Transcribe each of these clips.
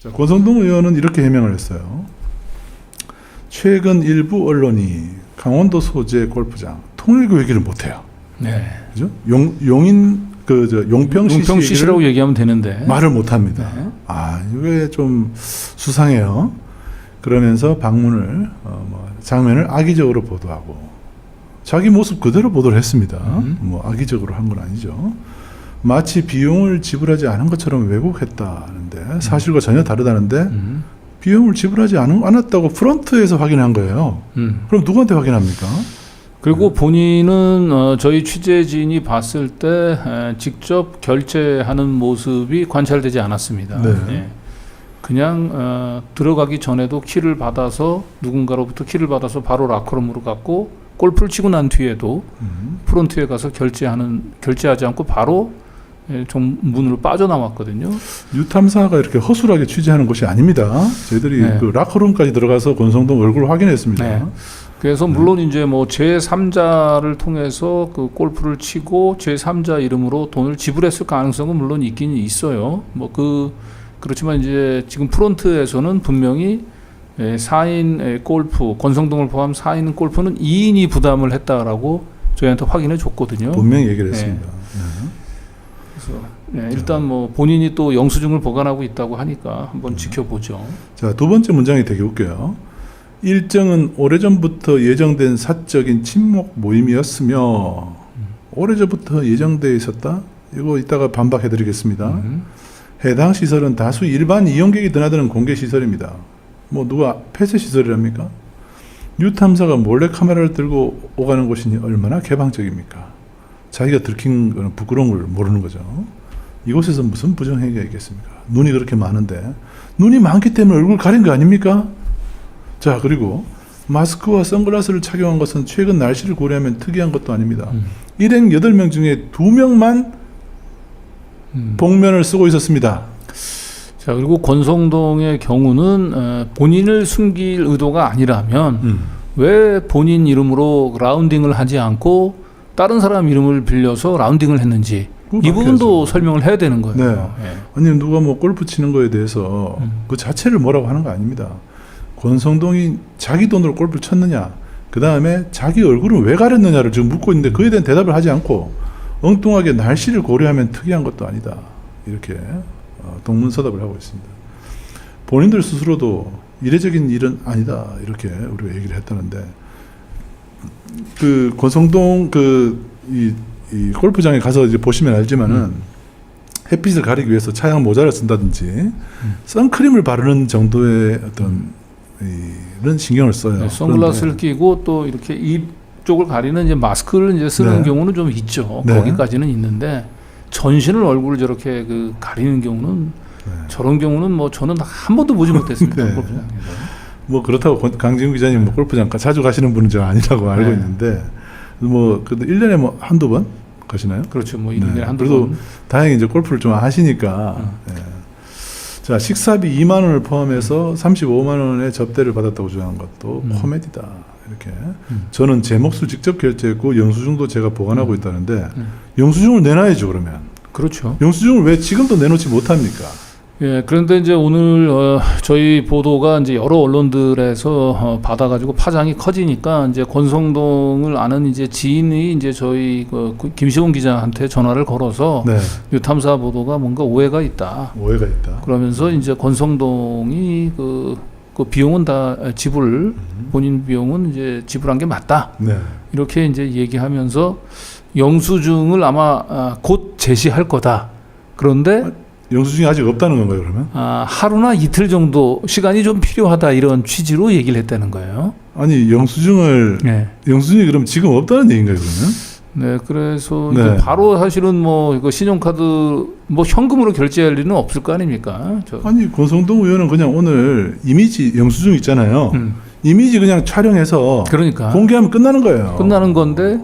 자, 권성동 의원은 이렇게 해명을 했어요. 최근 일부 언론이 강원도 소재 골프장 통일교 얘기를 못해요. 네. 그죠? 용, 용인 그저 용평 CC 용평 CC라고 얘기하면 되는데. 말을 못 합니다. 네. 아 이게 좀 수상해요. 그러면서 방문을 어, 뭐 장면을 악의적으로 보도하고 자기 모습 그대로 보도를 했습니다. 음. 뭐 악의적으로 한 건 아니죠. 마치 비용을 지불하지 않은 것처럼 왜곡했다는데 사실과 전혀 다르다는데 음. 비용을 지불하지 않, 않았다고 프런트에서 확인한 거예요. 음. 그럼 누구한테 확인합니까? 그리고 본인은 어, 저희 취재진이 봤을 때 에, 직접 결제하는 모습이 관찰되지 않았습니다. 네. 예. 그냥 어, 들어가기 전에도 키를 받아서 누군가로부터 키를 받아서 바로 라커룸으로 갔고 골프를 치고 난 뒤에도 음. 프론트에 가서 결제하는 결제하지 않고 바로 예, 좀 문으로 빠져나왔거든요. 유탐사가 이렇게 허술하게 취재하는 곳이 아닙니다. 저희들이 네. 그 라커룸까지 들어가서 권성동 얼굴을 확인했습니다. 네. 그래서 물론 이제 뭐 제3자를 통해서 그 골프를 치고 제3자 이름으로 돈을 지불했을 가능성은 물론 있긴 있어요. 뭐 그 그렇지만 이제 지금 프론트에서는 분명히 에, 4인 에, 골프 권성동을 포함 4인 골프는 2인이 부담을 했다라고 저희한테 확인해 줬거든요. 분명히 얘기를 했습니다. 네. 그래서 네, 일단 뭐 본인이 또 영수증을 보관하고 있다고 하니까 한번 지켜보죠. 자, 두 번째 문장이 되게 웃겨요. 일정은 오래전부터 예정된 사적인 친목 모임이었으며 오래전부터 예정되어 있었다. 이거 이따가 반박해 드리겠습니다. 음. 해당 시설은 다수 일반 이용객이 드나드는 공개 시설입니다. 뭐 누가 폐쇄 시설이랍니까? 유탐사가 몰래 카메라를 들고 오가는 곳이니 얼마나 개방적입니까? 자기가 들킨 거는 부끄러운 걸 모르는 거죠. 이곳에서 무슨 부정행위가 있겠습니까? 눈이 그렇게 많은데 눈이 많기 때문에 얼굴 가린 거 아닙니까? 자 그리고 마스크와 선글라스를 착용한 것은 최근 날씨를 고려하면 특이한 것도 아닙니다. 음. 일행 8명 중에 2명만 음. 복면을 쓰고 있었습니다. 자 그리고 권성동의 경우는 어, 본인을 숨길 의도가 아니라면 음. 왜 본인 이름으로 라운딩을 하지 않고 다른 사람 이름을 빌려서 라운딩을 했는지 이 부분도. 설명을 해야 되는 거예요. 네. 예. 아니 누가 뭐 골프 치는 거에 대해서 음. 그 자체를 뭐라고 하는 거 아닙니다. 권성동이 자기 돈으로 골프를 쳤느냐, 그 다음에 자기 얼굴은 왜 가렸느냐를 지금 묻고 있는데 그에 대한 대답을 하지 않고 엉뚱하게 날씨를 고려하면 특이한 것도 아니다. 이렇게 어, 동문서답을 하고 있습니다. 본인들 스스로도 이례적인 일은 아니다. 이렇게 우리가 얘기를 했다는데 그 권성동 그이 이 골프장에 가서 이제 보시면 알지만은 음. 햇빛을 가리기 위해서 차양 모자를 쓴다든지 선크림을 바르는 정도의 어떤 이, 이런 신경을 써요. 네, 선글라스를 끼고 또 이렇게 입 쪽을 가리는 이제 마스크를 이제 쓰는 네. 경우는 좀 있죠. 네. 거기까지는 있는데 전신을 얼굴을 저렇게 그 가리는 경우는 네. 저런 경우는 뭐 저는 한 번도 보지 못했습니다. 네. 골프장에서. 뭐 그렇다고 권- 강진구 기자님 뭐 골프장 가- 자주 가시는 분은 저 아니라고 알고 네. 있는데 뭐 그래도 1년에 뭐 한두 번 가시나요? 그렇죠. 뭐 네. 이년에 한두 그래도 번. 다행히 이제 골프를 좀 아시니까. 음. 예. 자, 식사비 2만 원을 포함해서 35만 원의 접대를 받았다고 주장한 것도 음. 코미디다. 이렇게. 음. 저는 제 몫을 직접 결제했고 영수증도 제가 보관하고 있다는데 음. 영수증을 내놔야죠, 그러면. 그렇죠. 영수증을 왜 지금도 내놓지 못합니까? 예, 그런데 이제 오늘 어, 저희 보도가 이제 여러 언론들에서 어, 받아가지고 파장이 커지니까 이제 권성동을 아는 이제 지인이 이제 저희 그 김시원 기자한테 전화를 걸어서 네. 유탐사 보도가 뭔가 오해가 있다. 오해가 있다. 그러면서 이제 권성동이 그, 그 비용은 다 지불 본인 비용은 이제 지불한 게 맞다. 네. 이렇게 이제 얘기하면서 영수증을 아마 아, 곧 제시할 거다. 그런데 영수증이 아직 없다는 건가요, 그러면? 아, 하루나 이틀 정도 시간이 좀 필요하다 이런 취지로 얘기를 했다는 거예요. 아니, 영수증을 네. 영수증이 그럼 지금 없다는 얘기인가요, 그러면? 네, 그래서 네. 바로 사실은 뭐 신용카드 뭐 현금으로 결제할 일은 없을 거 아닙니까? 저, 아니, 권성동 의원은 그냥 오늘 이미지 영수증 있잖아요. 음, 이미지 그냥 촬영해서 그러니까 공개하면 끝나는 거예요. 끝나는 건데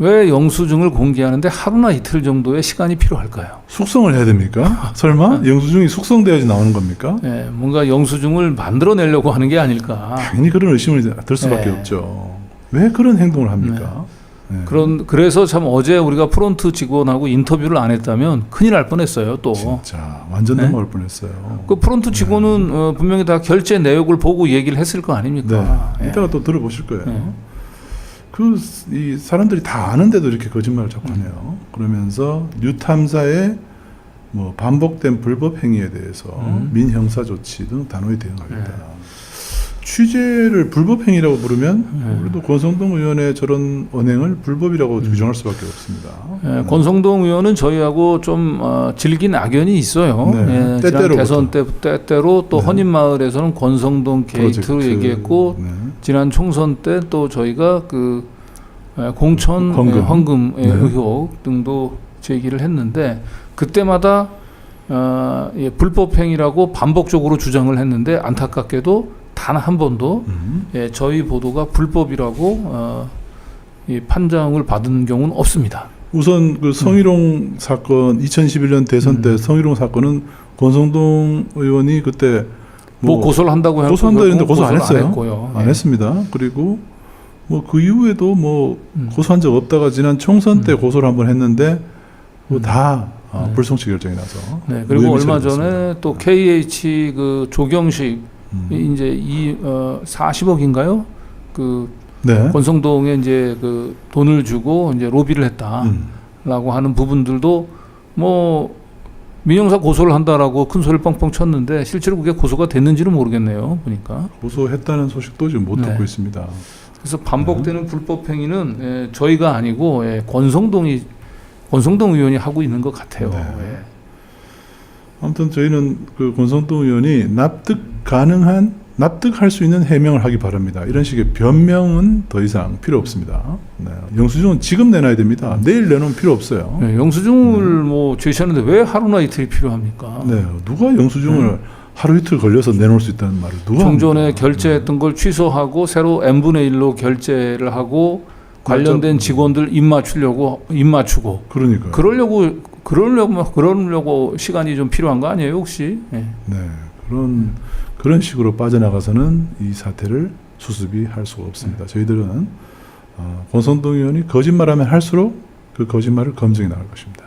왜 영수증을 공개하는데 하루나 이틀 정도의 시간이 필요할까요? 숙성을 해야 됩니까? 설마 영수증이 숙성돼야지 나오는 겁니까? 네, 뭔가 영수증을 만들어내려고 하는 게 아닐까. 당연히 그런 의심을 들 수밖에 네. 없죠. 왜 그런 행동을 합니까? 네. 그런 그래서 참 어제 우리가 프론트 직원하고 인터뷰를 안 했다면 큰일 날 뻔했어요. 또. 진짜 완전 네? 넘어갈 뻔했어요. 그 프론트 직원은 어, 분명히 다 결제 내역을 보고 얘기를 했을 거 네. 아닙니까? 예. 이따가 또 들어보실 거예요. 네. 그이 사람들이 다 아는데도 이렇게 거짓말을 자꾸 음. 하네요. 그러면서 뉴탐사의 뭐 반복된 불법 행위에 대해서 음. 민형사 조치 등 단호히 대응하겠다. 네. 취재를 불법 행위라고 부르면 네. 우리도 권성동 의원의 저런 언행을 불법이라고 음. 규정할 수밖에 없습니다. 예, 권성동 의원은 저희하고 좀 어, 질긴 악연이 있어요. 네, 예, 지난 때때로부터. 대선 때 때때로 또 네. 헌인마을에서는 권성동 게이트로 프로젝트. 얘기했고 네. 지난 총선 때 또 저희가 그 에, 공천 헌금. 헌금, 헌금의 네. 의혹 등도 제기를 했는데 그때마다 어, 예, 불법 행위라고 반복적으로 주장을 했는데 안타깝게도 단 한 번도 음. 예, 저희 보도가 불법이라고 어, 이 판정을 받은 경우는 없습니다. 우선 그 성희롱 사건 2011년 대선 때 음. 성희롱 사건은 권성동 의원이 그때 뭐, 고소를 한다고 고소한다 했는데 고소 안 했어요. 했고요. 안 예. 했습니다. 그리고 뭐 그 이후에도 뭐 음. 고소한 적 없다가 지난 총선 때 음. 고소를 한번 했는데 뭐 음. 다 어, 네. 불송치 결정이 나서 네, 그리고 얼마. 전에 또 KH 그 조경식 음. 이제 이 어, 40억인가요? 그 네. 권성동에 이제 그 돈을 주고 이제 로비를 했다라고 음. 하는 부분들도 뭐 민영사 고소를 한다라고 큰 소리를 뻥뻥 쳤는데 실제로 그게 고소가 됐는지는 모르겠네요. 보니까. 고소했다는 소식도 지금 못 네. 듣고 있습니다. 그래서 반복되는 불법 행위는 예, 저희가 아니고 예, 권성동이 권성동 의원이 하고 있는 것 같아요. 네. 예. 아무튼 저희는 그 권성동 의원이 납득 가능한 납득할 수 있는 해명을 하기 바랍니다. 이런 식의 변명은 더 이상 필요 없습니다. 네. 영수증은 지금 내놔야 됩니다. 내일 내놓으면 필요 없어요. 예, 영수증을 뭐 제시하는데 왜 하루나 이틀이 필요합니까? 네, 누가 영수증을 하루 이틀 걸려서 내놓을 수 있다는 말을 누가 종전에 합니까? 결제했던 걸 취소하고 새로 n 분의 1로 결제를 하고 관련된 맞죠. 직원들 입 맞추려고 입 맞추고 그러니까 그러려고 그러려고 그러려고 시간이 좀 필요한 거 아니에요 혹시? 예. 네, 그런 그런 식으로 빠져나가서는 이 사태를 수습이 할 수가 없습니다. 저희들은 어, 권성동 의원이 거짓말하면 할수록 그 거짓말을 검증해 나갈 것입니다.